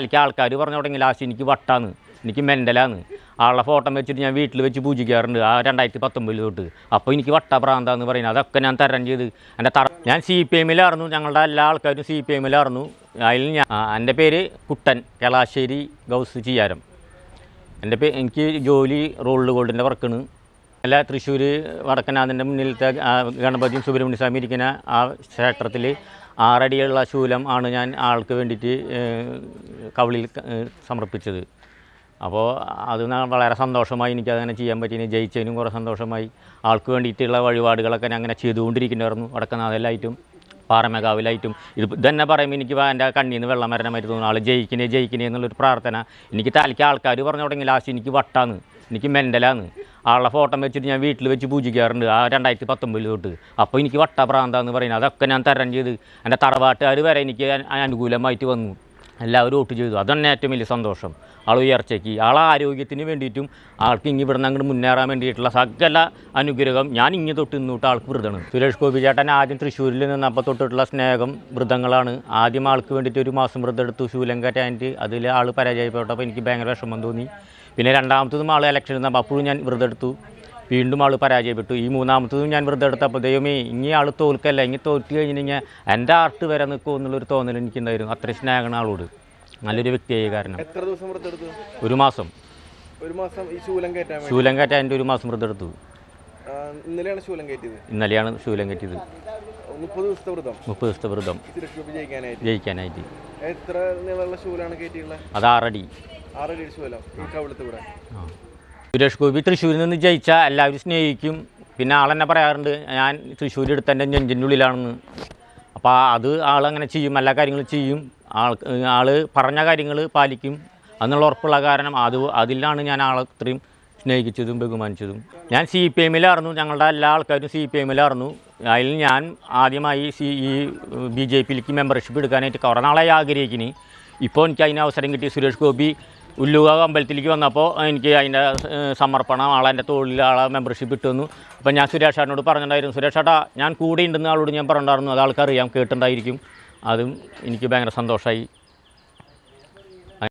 എനിക്ക് ആൾക്കാർ പറഞ്ഞു തുടങ്ങി ലാസ്റ്റ് എനിക്ക് വട്ടാന്ന് എനിക്ക് മെന്റലാന്ന് ആളുടെ ഫോട്ടോ വെച്ചിട്ട് ഞാൻ വീട്ടിൽ വെച്ച് പൂജിക്കാറുണ്ട് ആ രണ്ടായിരത്തി പത്തൊമ്പതിൽ തൊട്ട്. അപ്പോൾ എനിക്ക് വട്ട പ്രാന്താന്ന് പറയുന്നത് അതൊക്കെ ഞാൻ തരം ചെയ്ത്. എന്റെ തറ ഞാൻ സി പി എമ്മിലായിരുന്നു ഞങ്ങളുടെ എല്ലാ ആൾക്കാരും സി പി എമ്മിലായിരുന്നു അതിൽ ഞാൻ എന്റെ പേര് കുട്ടൻ കേളാശ്ശേരി ഗൗസ് ചിയാരം. എന്റെ പേ എനിക്ക് ജോലി റോൾഡ് ഗോൾഡിന്റെ വർക്കാണ്. അല്ല തൃശ്ശൂർ വടക്കനാഥന്റെ മുന്നിലത്തെ ഗണപതി സുബ്രഹ്മണ്യ സ്വാമി ഇരിക്കുന്ന ആ ക്ഷേത്രത്തിൽ ആറടിയുള്ള ശൂലം ആണ് ഞാൻ ആൾക്ക് വേണ്ടിയിട്ട് കവളിൽ സമർപ്പിച്ചത്. അപ്പോൾ അത് വളരെ സന്തോഷമായി എനിക്ക് അങ്ങനെ ചെയ്യാൻ പറ്റി. ജയിച്ചതിനും കുറേ സന്തോഷമായി. ആൾക്ക് വേണ്ടിയിട്ടുള്ള വഴിപാടുകളൊക്കെ ഞാൻ അങ്ങനെ ചെയ്തുകൊണ്ടിരിക്കുന്നവരുന്നു വടക്കനാഥലായിട്ടും പാറമേകാവിലായിട്ടും ഇത് ഇതന്നെ പറയുമ്പോൾ എനിക്ക് എന്റെ കണ്ണിൽ നിന്ന് വെള്ളം വരണമായിട്ട് തോന്നുന്നു. ആൾ ജയിക്കണേ ജയിക്കണേ എന്നുള്ളൊരു പ്രാർത്ഥന. എനിക്ക് തലയ്ക്ക് ആൾക്കാർ പറഞ്ഞു തുടങ്ങി. ലാസ്റ്റ് എനിക്ക് വട്ടാന്ന്. എനിക്ക് മെന്റലാന്ന്. ആളുടെ ഫോട്ടോ വെച്ചിട്ട് ഞാൻ വീട്ടിൽ വെച്ച് പൂജിക്കാറുണ്ട് ആ രണ്ടായിരത്തി പത്തൊമ്പതിൽ തൊട്ട്. അപ്പോൾ എനിക്ക് വട്ടപ്രാന്താന്ന് പറയുന്നത് അതൊക്കെ ഞാൻ തരം ചെയ്ത് എന്റെ തറവാട്ടുകാർ വരെ എനിക്ക് അനുകൂലമായിട്ട് വന്നു. എല്ലാവരും വോട്ട് ചെയ്തു. അതന്നെ ഏറ്റവും വലിയ സന്തോഷം. ആൾ ഉയർച്ചയ്ക്ക്. ആളെ ആരോഗ്യത്തിന് വേണ്ടിയിട്ടും ആൾക്ക് ഇങ്ങി ഇവിടുന്ന് അങ്ങോട്ട് മുന്നേറാൻ വേണ്ടിയിട്ടുള്ള സകല അനുഗ്രഹം ഞാൻ ഇങ്ങനെ തൊട്ട് ഇന്നോട്ട് ആൾക്ക് വൃതാണ് സുരേഷ് ഗോപി ചേട്ടൻ ആദ്യം തൃശ്ശൂരിൽ നിന്നപ്പോൾ തൊട്ടിട്ടുള്ള സ്നേഹം വൃതങ്ങളാണ്. ആദ്യം ആൾക്ക് വേണ്ടിയിട്ട് ഒരു മാസം വ്രതം എടുത്തു. ശൂലം കറ്റാന്റ് അതിൽ ആൾ പരാജയപ്പെട്ടപ്പോൾ എനിക്ക് ഭയങ്കര വിഷമം തോന്നി. പിന്നെ രണ്ടാമത്തതും ആൾ ഇലക്ഷൻ നിന്നപ്പോൾ അപ്പോഴും ഞാൻ വ്രതം എടുത്തു. വീണ്ടും ആൾ പരാജയപ്പെട്ടു. ഈ മൂന്നാമത്തതും ഞാൻ വെറുതെ എടുത്തപ്പോൾ ദൈവമേ ഇനി ആൾ തോൽക്കല്ല? ഇനി തോറ്റ് കഴിഞ്ഞിട്ടുണ്ടെങ്കിൽ എന്റെ ആർട്ട് വരെ നിൽക്കുമോ എന്നുള്ളൊരു തോന്നൽ എനിക്കുണ്ടായിരുന്നു. അത്ര സ്നേഹമാണ് ആളോട്. നല്ലൊരു വ്യക്തിയായി കാരണം. എത്ര ദിവസം ഒരു മാസം. ഒരു മാസം ഈ ശൂലം കയറ്റാൻ ശൂലം കയറ്റാൻ ഒരു മാസം വ്രതെടുത്തു ഇന്നലെയാണ് ശൂലം കയറ്റിയത്. ഇന്നലെയാണ് ശൂലം കയറ്റിയത്. മുപ്പത് ദിവസത്തെ വ്രതം. മുപ്പത് ദിവസത്തെ വ്രതം. ജയിക്കാനായിട്ട്. ജയിക്കാനായിട്ട്. എത്ര നീളമുള്ള ശൂലാണ് കയറ്റിയുള്ളത് അത് ആറടി. ആറടി ശൂലം ഈ കവിളത്ത് കൂടെ. ആ. സുരേഷ് ഗോപി തൃശ്ശൂരിൽ നിന്ന് ജയിച്ചാൽ എല്ലാവരും സ്നേഹിക്കും. പിന്നെ ആളെന്നെ പറയാറുണ്ട് ഞാൻ തൃശ്ശൂർ എടുത്ത എന്റെ നെഞ്ചിന്റെ ഉള്ളിലാണെന്ന്. അപ്പോൾ അത് ആളങ്ങനെ ചെയ്യും എല്ലാ കാര്യങ്ങളും ചെയ്യും. ആൾ ആൾ പറഞ്ഞ കാര്യങ്ങൾ പാലിക്കും. എന്നുള്ള ഉറപ്പുള്ള കാരണം അത് അതിലാണ് ഞാൻ ആളെ ഇത്രയും സ്നേഹിച്ചതും ബഹുമാനിച്ചതും. ഞാൻ സി പി എമ്മിലായിരുന്നു ഞങ്ങളുടെ എല്ലാ ആൾക്കാരും സി പി എമ്മിലായിരുന്നു. അതിൽ ഞാൻ ആദ്യമായി സി ഈ ബി ജെ പിയിലേക്ക് മെമ്പർഷിപ്പ് എടുക്കാനായിട്ട് കുറേ നാളായി ആഗ്രഹിക്കുന്നു. ഇപ്പോൾ എനിക്ക് അതിന് അവസരം കിട്ടി സുരേഷ് ഗോപി. ഉല്ലുകാവ് അമ്പലത്തിലേക്ക് വന്നപ്പോൾ എനിക്ക് അതിന്റെ സമർപ്പണം ആളെന്റെ തൊഴിൽ ആളെ മെമ്പർഷിപ്പ് ഇട്ടുവന്നു അപ്പോൾ ഞാൻ സുരേഷ് ചേട്ടനോട് പറഞ്ഞിട്ടുണ്ടായിരുന്നു സുരേഷ് ചേട്ടാ ഞാൻ കൂടെ ഉണ്ടെന്ന് ആളോട് ഞാൻ പറഞ്ഞിട്ടുണ്ടായിരുന്നു അത് ആൾക്കറിയാം കേട്ടിട്ടുണ്ടായിരിക്കും. അതും എനിക്ക് ഭയങ്കര സന്തോഷമായി